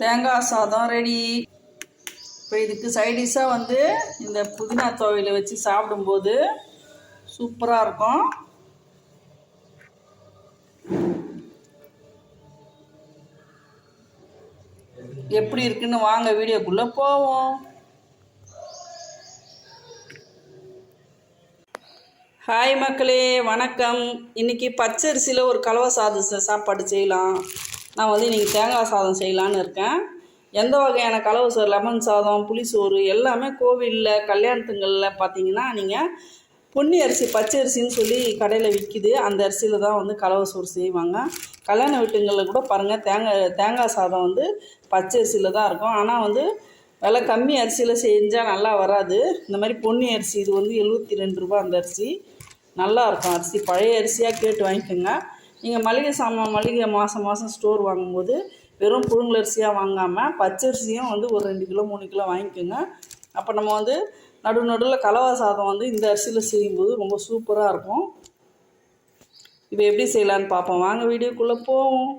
தேங்காய் சாதம் ரெடி இப்போ இதுக்கு சைடிஷாக வந்து இந்த புதினா துவையில வச்சு சாப்பிடும்போது சூப்பராக இருக்கும். எப்படி இருக்குன்னு வாங்க வீடியோக்குள்ளே போவோம். ஹாய் மக்களே வணக்கம். இன்னைக்கு பச்சரிசியில் ஒரு கலவை சாதம் சாப்பாடு செய்யலாம். நான் வந்து இன்றைக்கி தேங்காய் சாதம் செய்யலான்னு இருக்கேன். எந்த வகையான கலவு சோறு? லெமன் சாதம் புளிசோறு எல்லாமே கோவிலில் கல்யாணத்துங்களில் பார்த்தீங்கன்னா நீங்கள் பொன்னி அரிசி பச்சை அரிசின்னு சொல்லி கடையில் விற்கிது அந்த அரிசியில் தான் வந்து கலவை சோறு செய்வாங்க. கல்யாண வீட்டுங்களில் கூட பாருங்கள் தேங்காய் தேங்காய் சாதம் வந்து பச்சை அரிசியில் தான் இருக்கும். ஆனால் வந்து விலை கம்மி அரிசியில் செஞ்சால் நல்லா வராது. இந்த மாதிரி பொன்னி அரிசி இது வந்து எழுபத்தி ரெண்டு ரூபா அந்த அரிசி. நல்லா இருக்கும் அரிசி. பழைய அரிசியாக கேட்டு வாங்கிக்கோங்க. நீங்கள் மளிகை சாமான் மளிகை மாதம் மாதம் ஸ்டோர் வாங்கும்போது வெறும் புழுங்கல் அரிசியாக வாங்காமல் பச்சரிசியும் வந்து ஒரு ரெண்டு கிலோ மூணு கிலோ வாங்கிக்கோங்க. அப்போ நம்ம வந்து நடு நடுவில் கலவா சாதம் வந்து இந்த அரிசியில் செய்யும்போது ரொம்ப சூப்பராக இருக்கும். இப்போ எப்படி செய்யலான்னு பார்ப்போம். வாங்க வீடியோக்குள்ளே போவோம்.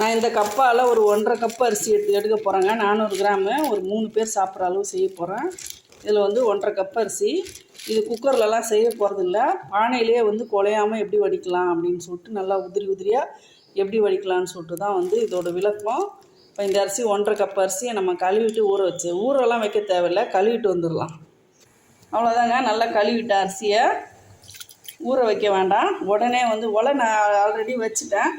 நான் இந்த கப்பால் ஒரு ஒன்றரை கப் அரிசி எடுத்து எடுக்க போகிறேங்க நானூறு கிராமு ஒரு மூணு பேர் சாப்பிட்ற அளவு செய்ய போகிறேன் இதில் வந்து ஒன்றரை கப் அரிசி இது குக்கர்லலாம் செய்ய போகிறதில்ல பானையிலே வந்து குலையாமல் எப்படி வடிக்கலாம் அப்படின்னு சொல்லிட்டு நல்லா உதிரி உதிரியாக எப்படி வடிக்கலாம்னு சொல்லிட்டு தான் வந்து இதோட விளக்கம். இப்போ இந்த அரிசி ஒன்றரை கப் அரிசியை நம்ம கழுவிட்டு ஊற வச்சு ஊரெல்லாம் வைக்க தேவையில்ல கழுவிட்டு வந்துடலாம். அவ்வளோதாங்க நல்லா கழுவிட்ட அரிசியை ஊற வைக்க வேண்டாம். உடனே வந்து ஒலை நான் ஆல்ரெடி வச்சுட்டேன்.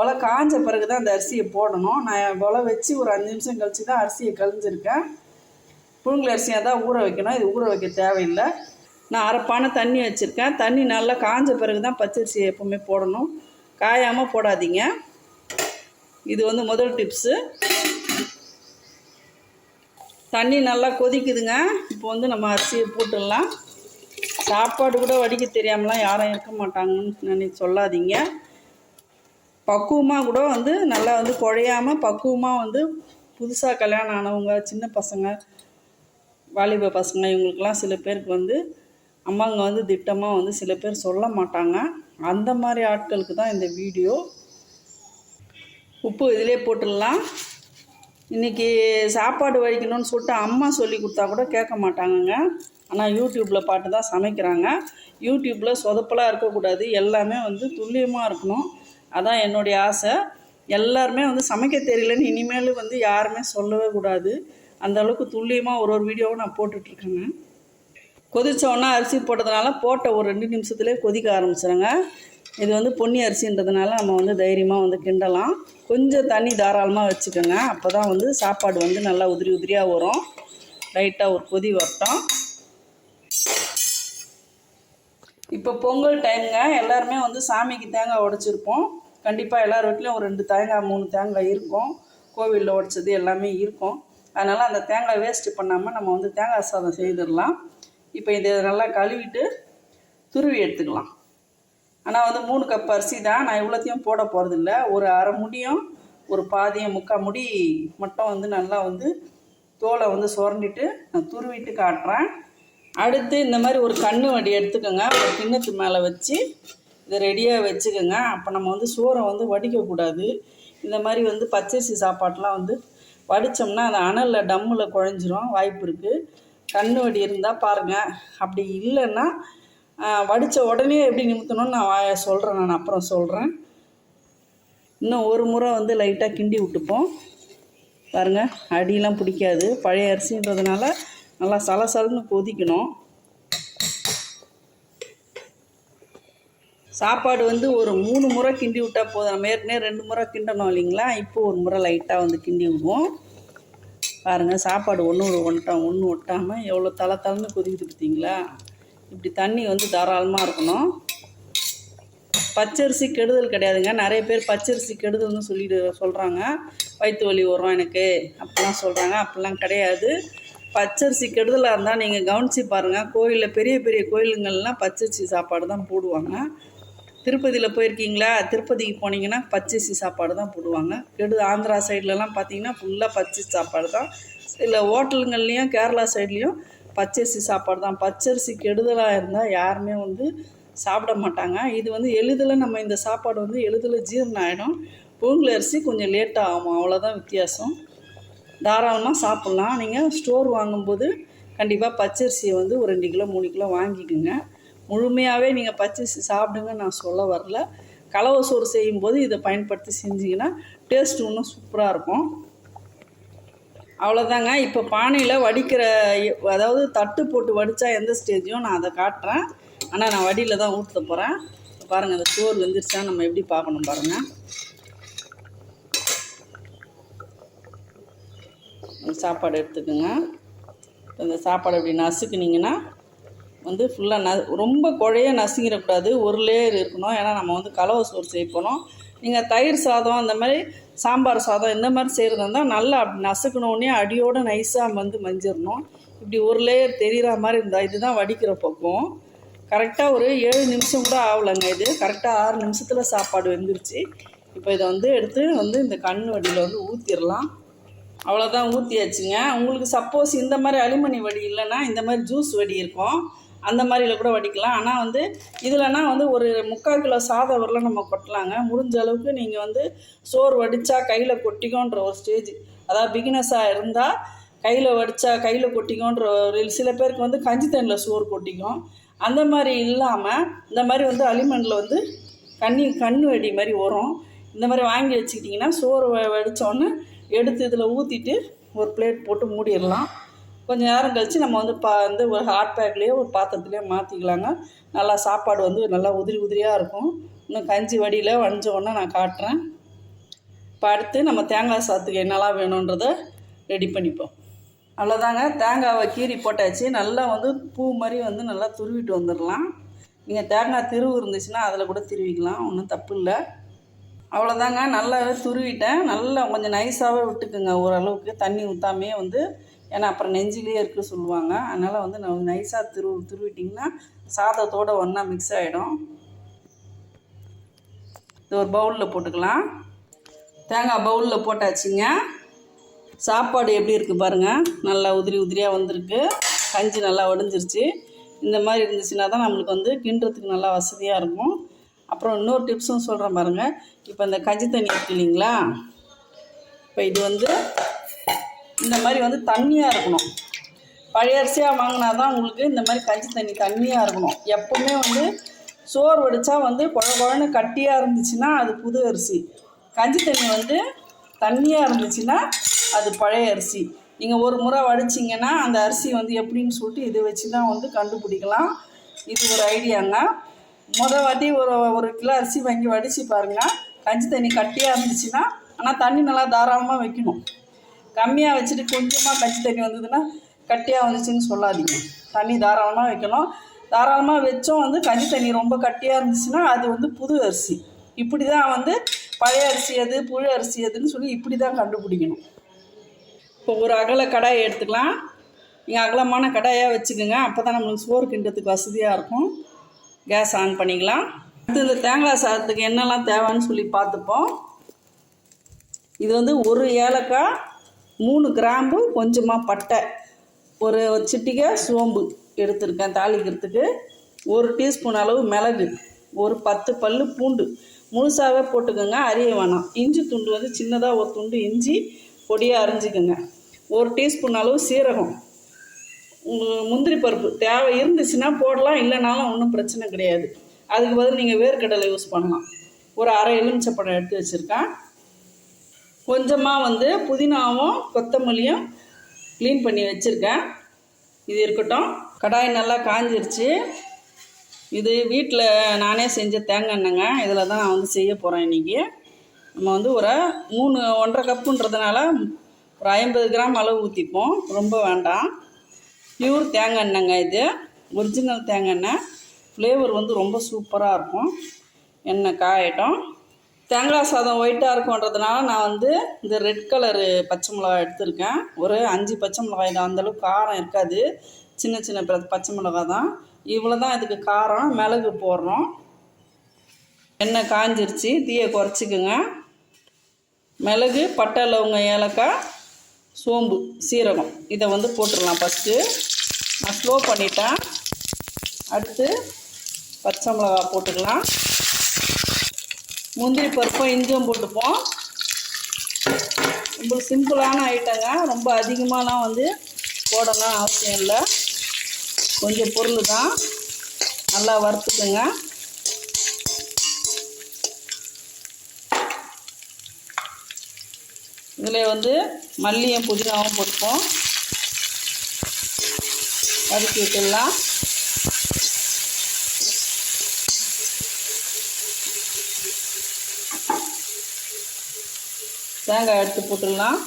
ஒலை காஞ்ச பிறகு தான் அந்த அரிசியை போடணும். நான் ஒலை வச்சு ஒரு அஞ்சு நிமிஷம் கழிச்சு தான் அரிசியை கழிஞ்சிருக்கேன். புழுங்கல் அரிசியாக தான் ஊற வைக்கணும். இது ஊற வைக்க தேவையில்லை. நான் அரைப்பான தண்ணி வச்சுருக்கேன். தண்ணி நல்லா காஞ்ச பிறகு தான் பச்சரிசியை எப்போவுமே போடணும். காயாமல் போடாதீங்க. இது வந்து முதல் டிப்ஸு தண்ணி நல்லா கொதிக்குதுங்க. இப்போ வந்து நம்ம அரிசியை போட்டுடலாம். சாப்பாடு கூட வடிக்க தெரியாமலாம் யாரும் இருக்க மாட்டாங்கன்னு நினை சொல்லாதீங்க. பக்குவமாக கூட வந்து நல்லா வந்து குழையாமல் பக்குவமாக வந்து புதுசாக கல்யாணம் ஆனவங்க சின்ன பசங்க வாலிப பசங்க இவங்களுக்கெல்லாம் சில பேருக்கு வந்து அம்மாங்க வந்து திட்டமாக வந்து சில பேர் சொல்ல மாட்டாங்க. அந்த மாதிரி ஆட்களுக்கு தான் இந்த வீடியோ. உப்பு இதிலே போட்டுடலாம். இன்றைக்கி சாப்பாடு வடிக்கணும்னு சொல்லிட்டு அம்மா சொல்லி கொடுத்தா கூட கேட்க மாட்டாங்கங்க. ஆனால் யூடியூப்பில் பாட்டு தான் சமைக்கிறாங்க. யூடியூப்பில் சொதப்பலாக இருக்கக்கூடாது. எல்லாமே வந்து துல்லியமாக இருக்கணும். அதான் என்னுடைய ஆசை. எல்லாருமே வந்து சமைக்க தெரியலன்னு இனிமேல் வந்து யாருமே சொல்லவே கூடாது. அந்த அளவுக்கு துல்லியமாக ஒரு ஒரு வீடியோவும் நான் போட்டுட்ருக்கேங்க. கொதித்தோன்னா அரிசி போட்டதுனால போட்ட ஒரு ரெண்டு நிமிஷத்துலேயே கொதிக்க ஆரம்பிச்சிடுங்க இது வந்து பொன்னி அரிசின்றதுனால நம்ம வந்து தைரியமாக வந்து கிண்டலாம். கொஞ்சம் தண்ணி தாராளமாக வச்சுக்கோங்க. அப்போ தான் வந்து சாப்பாடு வந்து நல்லா உதிரி உதிரியாக வரும். லைட்டாக ஒரு கொதி வரட்டும். இப்போ பொங்கல் டைமுங்க. எல்லாருமே வந்து சாமிக்கு தேங்காய் உடைச்சிருப்போம். கண்டிப்பாக எல்லார் வீட்லேயும் ஒரு ரெண்டு தேங்காய் மூணு தேங்காய் இருக்கும். கோவிலில் உடைச்சது எல்லாமே இருக்கும். அதனால் அந்த தேங்காய் வேஸ்ட்டு பண்ணாமல் நம்ம வந்து தேங்காய் சாதம் செய்திடலாம். இப்போ இதை நல்லா கழுவிட்டு துருவி எடுத்துக்கலாம். ஆனால் வந்து மூணு கப் அரிசி தான் நான் இவ்வளோத்தையும் போட போகிறதில்ல ஒரு அரை முடியும் ஒரு பாதியம் முக்கால் முடி மட்டும் வந்து நல்லா வந்து தோலை வந்து சுரண்டிட்டு நான் துருவிட்டு காட்டுறேன். அடுத்து இந்த மாதிரி ஒரு கண்ணு வடி எடுத்துக்கோங்க. ஒரு கிண்ணத்து மேலே வச்சு இதை ரெடியாக வச்சுக்கோங்க. அப்போ நம்ம வந்து சோறை வந்து வடிக்கக்கூடாது. இந்த மாதிரி வந்து பச்சரிசி சாப்பாட்டெலாம் வந்து வடித்தோம்னா அது அனலில் டம்மில் குழஞ்சிரும் வாய்ப்பு இருக்குது கண்ணு வடி இருந்தால் பாருங்கள் அப்படி இல்லைன்னா வடித்த உடனே எப்படி நிமித்தணும்னு நான் சொல்கிறேன் நான் அப்புறம் சொல்கிறேன் இன்னும் ஒரு முறை வந்து லைட்டாக கிண்டி விட்டுப்போம். பாருங்கள் அடியெலாம் பிடிக்காது. பழைய அரிசின்றதுனால நல்லா சலசலன்னு கொதிக்கணும். சாப்பாடு வந்து ஒரு மூணு முறை கிண்டி விட்டால் போதும். நம்ம ஏற்கனவே ரெண்டு முறை கிண்டணும் இல்லைங்களா? இப்போ ஒரு முறை லைட்டாக வந்து கிண்டி விடுவோம். பாருங்கள் சாப்பாடு ஒன்று ஒரு ஒன்ட்டாம் ஒன்று ஒட்டாமல் எவ்வளோ தலை தலைன்னு கொதிக்குது பார்த்தீங்களா? இப்படி தண்ணி வந்து தாராளமாக இருக்கணும். பச்சரிசி கெடுதல் கிடையாதுங்க. நிறைய பேர் பச்சரிசி கெடுதல்னு சொல்லிட்டு சொல்கிறாங்க வயிற்று வலி வரும் எனக்கு. அப்படிலாம் சொல்கிறாங்க அப்படிலாம் கிடையாது. பச்சரிசி கெடுதலாக இருந்தால் நீங்கள் கவனித்து பாருங்கள் கோயிலில் பெரிய பெரிய கோயிலுங்கள்லாம் பச்சரிசி சாப்பாடு தான் போடுவாங்க. திருப்பதியில் போயிருக்கீங்களா? திருப்பதிக்கு போனீங்கன்னா பச்சரிசி சாப்பாடு தான் போடுவாங்க. கெடு ஆந்திரா சைட்லலாம் பார்த்தீங்கன்னா ஃபுல்லாக பச்சரிசி சாப்பாடு தான். இல்லை ஹோட்டலுங்கள்லேயும் கேரளா சைட்லேயும் பச்சரிசி சாப்பாடு தான். பச்சரிசி கெடுதலாக இருந்தால் யாருமே வந்து சாப்பிட மாட்டாங்க. இது வந்து எளிதில் நம்ம இந்த சாப்பாடு வந்து எளிதில் ஜீரணம் ஆகிடும் புழுங்கல் அரிசி கொஞ்சம் லேட்டாக ஆகும். அவ்வளோதான் வித்தியாசம். தாராளமாக சாப்பிட்லாம். நீங்கள் ஸ்டோர் வாங்கும்போது கண்டிப்பாக பச்சரிசியை வந்து ஒரு ரெண்டு கிலோ மூணு கிலோ வாங்கிக்கோங்க. முழுமையாகவே நீங்கள் பச்சரிசி சாப்பிடுங்க நான் சொல்ல வரல. கலவை சோறு செய்யும்போது இதை பயன்படுத்தி செஞ்சிங்கன்னா டேஸ்ட் இன்னும் சூப்பராக இருக்கும். அவ்வளோதாங்க இப்போ பானையில் வடிக்கிற அதாவது தட்டு போட்டு வடித்தா எந்த ஸ்டேஜையும் நான் அதை காட்டுறேன். ஆனால் நான் வடியில் தான் ஊற்ற போகிறேன் பாருங்கள் அந்த சோறு வெந்துருச்சா நம்ம எப்படி பார்க்கணும் பாருங்கள் சாப்பாடு எடுத்துக்கோங்க. இந்த சாப்பாடு அப்படி நசுக்குனிங்கன்னா வந்து ஃபுல்லாக ந ரொம்ப குழைய நசுங்கிடக்கூடாது. ஒரு லேயர் இருக்கணும். ஏன்னா நம்ம வந்து கலவை சோறு செய்ய போகிறோம் நீங்கள் தயிர் சாதம் அந்த மாதிரி சாம்பார் சாதம் இந்த மாதிரி செய்கிறது இருந்தால் நல்லா அப்படி நசுக்கணுன்னே அடியோடு நைஸாக வந்து மஞ்சிடணும் இப்படி ஒரு லேயர் தெரிகிற மாதிரி இருந்தால் இதுதான் வடிக்கிற பக்கம் கரெக்டாக ஒரு ஏழு நிமிஷம் கூட ஆகலைங்க இது. கரெக்டாக ஆறு நிமிஷத்தில் சாப்பாடு வெந்துருச்சு. இப்போ இதை வந்து எடுத்து வந்து இந்த கண் வடியில் வந்து ஊற்றிடலாம் அவ்வளோதான் ஊற்றியாச்சுங்க உங்களுக்கு சப்போஸ் இந்த மாதிரி அலுமினி வடி இல்லைன்னா இந்த மாதிரி ஜூஸ் வடி இருக்கும். அந்த மாதிரில கூட வடிக்கலாம். ஆனால் வந்து இதில்னா வந்து ஒரு முக்கால் கிலோ சாதம் வரலாம் நம்ம கொட்டலாங்க. முடிஞ்ச அளவுக்கு நீங்கள் வந்து சோறு வடித்தா கையில் கொட்டிக்கோன்ற ஒரு ஸ்டேஜ். அதாவது பிகினஸாக இருந்தால் கையில் வடித்தா கையில் கொட்டிக்கோன்ற ஒரு சில பேருக்கு வந்து கஞ்சி தண்ணியில் சோறு கொட்டிக்கும். அந்த மாதிரி இல்லாமல் இந்த மாதிரி வந்து அலிமண்டில் வந்து கண்ணி கண் வெடி மாதிரி வரும் இந்த மாதிரி வாங்கி வச்சுக்கிட்டிங்கன்னா சோறு வ எடுத்து இதில் ஊற்றிட்டு ஒரு பிளேட் போட்டு மூடிடலாம். கொஞ்சம் நேரம் கழித்து நம்ம வந்து பா வந்து ஒரு ஹாட் பேக்லேயோ ஒரு பாத்திரத்துலேயோ மாற்றிக்கலாங்க நல்லா சாப்பாடு வந்து நல்லா உதிரி உதிரியாக இருக்கும். இன்னும் கஞ்சி வடியில் வடிஞ்ச உடனே நான் காட்டுறேன். இப்போ அடுத்து நம்ம தேங்காய் சாத்துக்கு என்னெல்லாம் வேணுன்றதை ரெடி பண்ணிப்போம். அவ்வளோதாங்க தேங்காவை கீறி போட்டாச்சு. நல்லா வந்து பூ மாதிரி வந்து நல்லா துருவிட்டு வந்துடலாம். நீங்கள் தேங்காய் திருவு இருந்துச்சுன்னா அதில் கூட திருவிக்கலாம். ஒன்றும் தப்பு இல்லை. அவ்வளோதாங்க நல்லாவே துருவிட்டேன். நல்லா கொஞ்சம் நைஸாகவே விட்டுக்குங்க. ஓரளவுக்கு தண்ணி ஊற்றாமே வந்து ஏன்னா அப்புறம் நெஞ்சிலே இருக்குது சொல்லுவாங்க. அதனால் வந்து நான் நைஸாக திரு துருவிட்டிங்கன்னா சாதத்தோடு ஒன்றா மிக்ஸ் ஆகிடும் இது ஒரு பவுலில் போட்டுக்கலாம். தேங்காய் பவுலில் போட்டாச்சுங்க. சாப்பாடு எப்படி இருக்குது பாருங்கள் நல்லா உதிரி உதிரியாக வந்திருக்கு. கஞ்சி நல்லா உடஞ்சிருச்சு இந்த மாதிரி இருந்துச்சுன்னா தான் நம்மளுக்கு வந்து கிண்டுறதுக்கு நல்லா வசதியாக இருக்கும். அப்புறம் இன்னொரு டிப்ஸும் சொல்கிறேன் பாருங்கள் இப்போ இந்த கஞ்சி தண்ணி இருக்கு இல்லைங்களா? இப்போ இது வந்து இந்த மாதிரி வந்து தண்ணியாக இருக்கணும். பழைய அரிசியாக வாங்கினா தான் உங்களுக்கு இந்த மாதிரி கஞ்சி தண்ணி தண்ணியாக இருக்கணும். எப்போவுமே வந்து சோறு வடித்தா வந்து குழ குழன்னு கட்டியாக இருந்துச்சுன்னா அது புது அரிசி. கஞ்சி தண்ணி வந்து தண்ணியாக இருந்துச்சுன்னா அது பழைய அரிசி. நீங்கள் ஒரு முறை வடிச்சிங்கன்னா அந்த அரிசி வந்து எப்படின்னு சொல்லிட்டு இதை வச்சு தான் வந்து கண்டுபிடிக்கலாம். இது ஒரு ஐடியாங்க. மொதல் வாட்டி ஒரு ஒரு கிலோ அரிசி வாங்கி வடித்து பாருங்கள் கஞ்சி தண்ணி கட்டியாக இருந்துச்சுன்னா ஆனால் தண்ணி நல்லா தாராளமாக வைக்கணும். கம்மியாக வச்சுட்டு கொஞ்சமாக கஞ்சி தண்ணி வந்ததுன்னா கட்டியாக வந்துச்சுன்னு சொல்லாதீங்க. தண்ணி தாராளமாக வைக்கணும் தாராளமாக வச்சோம் வந்து கஞ்சி தண்ணி ரொம்ப கட்டியாக இருந்துச்சுன்னா அது வந்து புது அரிசி. இப்படி தான் வந்து பழைய அரிசி எது புழு அரிசி எதுன்னு சொல்லி இப்படி தான் கண்டுபிடிக்கணும். இப்போ ஒரு அகல கடாயை எடுத்துக்கலாம். நீங்கள் அகலமான கடாயாக வச்சுக்கோங்க. அப்போ தான் நம்மளுக்கு சோறு கிண்டுறதுக்கு வசதியாக இருக்கும். கேஸ் ஆன் பண்ணிக்கலாம். அடுத்து இந்த தேங்காய் சாதத்துக்கு என்னெல்லாம் தேவைன்னு சொல்லி பார்த்துப்போம். இது வந்து ஒரு ஏலக்காய் மூணு கிராம்பு கொஞ்சமாக பட்டை. ஒரு சிட்டிகை சோம்பு எடுத்திருக்கேன் தாளிக்கிறதுக்கு. ஒரு டீஸ்பூன் அளவு மிளகு ஒரு பத்து பல் பூண்டு. முழுசாகவே போட்டுக்கோங்க அரிய வேணாம். இஞ்சி துண்டு வந்து சின்னதாக ஒரு துண்டு இஞ்சி பொடியாக அரிஞ்சிக்கோங்க. ஒரு டீஸ்பூன் அளவு சீரகம். முந்திரி பருப்பு தேவை இருந்துச்சுன்னா போடலாம் இல்லைனாலும் ஒன்றும் பிரச்சனை கிடையாது. அதுக்கு பதில் நீங்கள் வேர்க்கடலை யூஸ் பண்ணலாம். ஒரு அரை எலுமிச்சப்பழம் எடுத்து வச்சுருக்கேன். கொஞ்சமாக வந்து புதினாவும் கொத்தமல்லியும் க்ளீன் பண்ணி வச்சுருக்கேன். இது இருக்கட்டும். கடாய் நல்லா காஞ்சிருச்சு. இது வீட்டில் நானே செஞ்ச தேங்காய் எண்ணெய்ங்க. இதில் தான் நான் வந்து செய்ய போகிறேன் இன்றைக்கி நம்ம வந்து ஒரு மூணு ஒன்றரை கப்புன்றதுனால ஒரு ஐம்பது கிராம் அளவு ஊற்றிப்போம் ரொம்ப வேண்டாம். பியூர் தேங்காய் எண்ணெய்ங்க இது. ஒரிஜினல் தேங்காய் எண்ணெய். ஃப்ளேவர் வந்து ரொம்ப சூப்பராக இருக்கும். எண்ணெய் காயட்டும். தேங்காய் சாதம் ஒயிட்டாக இருக்குன்றதுனால நான் வந்து இந்த ரெட் கலரு பச்சை மிளகாய் எடுத்திருக்கேன். ஒரு அஞ்சு பச்சை மிளகாய் தான் அந்தளவுக்கு காரம் இருக்காது. சின்ன சின்ன பச்சை மிளகாய் தான். இவ்வளோ தான் இதுக்கு காரம். மிளகு போடுறோம். எண்ணெய் காஞ்சிருச்சு. தீயை குறைச்சிக்குங்க. மிளகு பட்டை லவங்க ஏலக்காய் சோம்பு சீரகம். இதை வந்து போட்டுடலாம் ஃபஸ்ட்டு நான் ஸ்லோ பண்ணிட்டேன். அடுத்து பச்சை மிளகா போட்டுக்கலாம். முந்திரி பருப்பும் இஞ்சும் போட்டுப்போம். ரொம்ப சிம்பிளான ஐட்டங்க. ரொம்ப அதிகமாகலாம் வந்து போடணும் அவசியம் இல்லை. கொஞ்சம் பொருள் தான் நல்லா வறுத்துக்குங்க. இதில் வந்து மல்லியும் புதினாவும் போட்டுப்போம். வதக்கி விட்டுடலாம். தேங்காய் எடுத்து போட்டுடலாம்.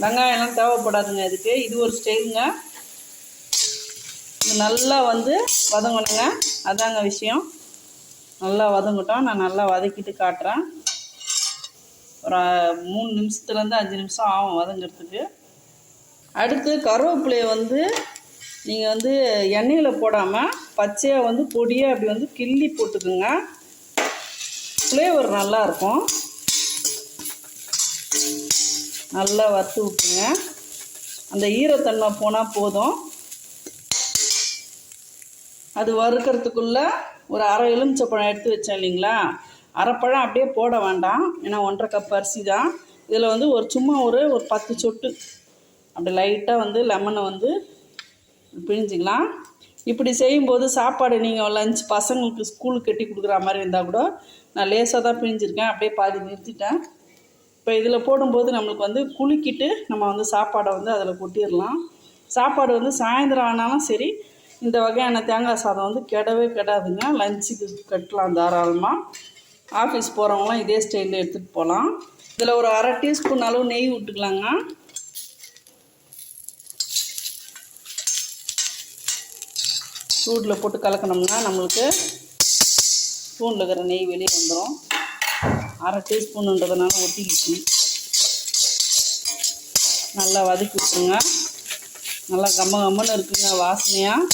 வெங்காயம்லாம் தேவைப்படாதுங்க இதுக்கு. இது ஒரு ஸ்டைலுங்க. நல்லா வந்து வதங்கணுங்க. அதாங்க விஷயம். நல்லா வதங்கட்டும். நான் நல்லா வதக்கிட்டு காட்டுறேன். ஒரு மூணு நிமிஷத்துலேருந்து அஞ்சு நிமிஷம் ஆகும் வதங்கிறதுக்கு. அடுத்து கருவேப்பிலையை வந்து நீங்கள் வந்து எண்ணெயில் போடாமல் பச்சையாக வந்து பொடியாக அப்படி வந்து கிள்ளி போட்டுக்குங்க. ஃப்ளேவர் நல்லாயிருக்கும் நல்லா வறுத்து விட்டுங்க அந்த ஈரத்தன்மை போனால் போதும். அது வறுக்கிறதுக்குள்ளே ஒரு அரை எலுமிச்சப்பழம் எடுத்து வச்சேன் இல்லைங்களா? அரைப்பழம் அப்படியே போட வேண்டாம். ஏன்னா ஒன்றரை கப் அரிசி தான். இதில் வந்து ஒரு சும்மா ஒரு ஒரு பத்து சொட்டு. அப்படி லைட்டாக வந்து லெமனை வந்து பிழிஞ்சிக்கலாம் இப்படி செய்யும்போது சாப்பாடு நீங்கள் லஞ்ச் பசங்களுக்கு ஸ்கூலுக்கு கட்டி கொடுக்குற மாதிரி இருந்தால் கூட நான் லேசாக தான் பிழிஞ்சிருக்கேன் அப்படியே பாதி நிறுத்திட்டேன். இப்போ இதில் போடும்போது நம்மளுக்கு வந்து குலுக்கிட்டு நம்ம வந்து சாப்பாடை வந்து அதில் கொட்டிடலாம். சாப்பாடு வந்து சாயந்தரம் ஆனாலும் சரி இந்த வகையான தேங்காய் சாதம் வந்து கெடவே கெடாதுங்க. லஞ்சுக்கு கட்டலாம் தாராளமாக ஆஃபீஸ் போகிறவங்களாம் இதே ஸ்டைலில் எடுத்துகிட்டு போகலாம் இதில் ஒரு அரை டீஸ்பூன் அளவு நெய் விட்டுக்கலாங்க சூடில் போட்டு கலக்கணும்னா நம்மளுக்கு ஸ்பூனில் இருக்கிற நெய் வெளியே வந்துடும் அரை டீஸ்பூனுன்றதுனால ஒட்டிக்கிச்சு. நல்லா வதக்கி விட்டுருங்க. நல்லா கம்ம கம்மன்னு இருக்குங்க வாசனையாக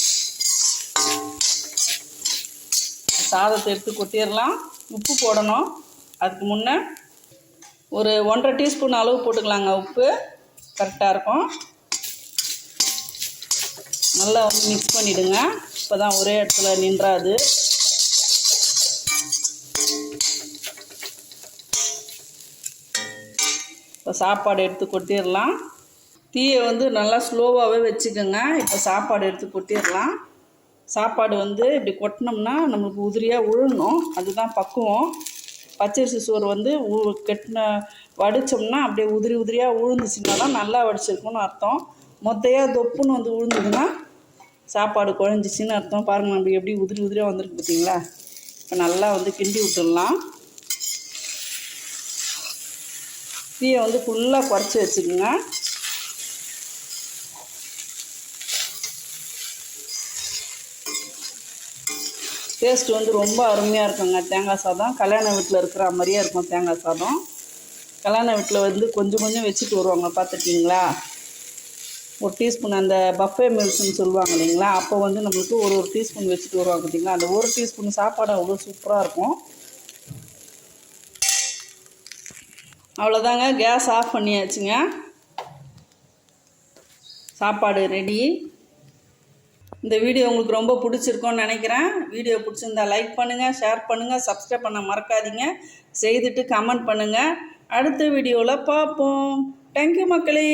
சாதத்தை எடுத்து கொட்டிடலாம். உப்பு போடணும். அதுக்கு முன்னே ஒரு ஒன்றரை டீஸ்பூன் அளவு போட்டுக்கலாங்க உப்பு. கரெக்டாக இருக்கும். நல்லா வந்து மிக்ஸ் பண்ணிவிடுங்க இப்போ தான் ஒரே இடத்துல நின்றாது. இப்போ சாப்பாடு எடுத்து கொட்டிடலாம். தீயை வந்து நல்லா ஸ்லோவாகவே வச்சுக்கோங்க. இப்போ சாப்பாடு எடுத்து கொட்டிடலாம். சாப்பாடு வந்து இப்படி கொட்டினோம்னா நம்மளுக்கு உதிரியாக உழணும் அதுதான் பக்குவம். பச்சரிசி சோறு வந்து உ கெட்டின வடித்தோம்னா அப்படியே உதிரி உதிரியாக உழுந்துச்சுன்னா தான் நல்லா வடிச்சிருக்குன்னு அர்த்தம். மொத்தையாக தொப்புன்னு வந்து உழுந்ததுன்னா சாப்பாடு குழஞ்சிச்சின்னு அர்த்தம். பாருங்கள் நம்ம எப்படி உதிரி உதிரியாக வந்திருக்கு பார்த்தீங்களா இப்போ நல்லா வந்து கிண்டி விட்டுடலாம். தீயை வந்து ஃபுல்லாக குறைச்சி வச்சுக்கோங்க. டேஸ்ட் வந்து ரொம்ப அருமையாக இருக்குங்க. தேங்காய் சாதம். கல்யாண வீட்டில் இருக்கிற மாதிரியே இருக்கும் தேங்காய் சாதம். கல்யாண வீட்டில் வந்து கொஞ்சம் கொஞ்சம் வச்சுட்டு வருவாங்க பார்த்துருக்கீங்களா ஒரு டீஸ்பூன் அந்த பஃபே மில்ஸ்னு சொல்லுவாங்க இல்லைங்களா அப்போ வந்து நம்மளுக்கு ஒரு ஒரு டீஸ்பூன் வச்சுட்டு வருவாங்க பார்த்திங்களா அந்த ஒரு டீஸ்பூன் சாப்பாடு அவ்வளோ சூப்பராக இருக்கும். அவ்வளோதாங்க கேஸ் ஆஃப் பண்ணியாச்சுங்க. சாப்பாடு ரெடி. இந்த வீடியோ உங்களுக்கு ரொம்ப பிடிச்சிருக்கோன்னு நினைக்கிறேன். வீடியோ பிடிச்சிருந்தா லைக் பண்ணுங்கள் ஷேர் பண்ணுங்கள் சப்ஸ்கிரைப் பண்ண மறக்காதீங்க. செய்துட்டு கமெண்ட் பண்ணுங்கள் அடுத்த வீடியோவில் பார்ப்போம். தேங்க்யூ மக்களே.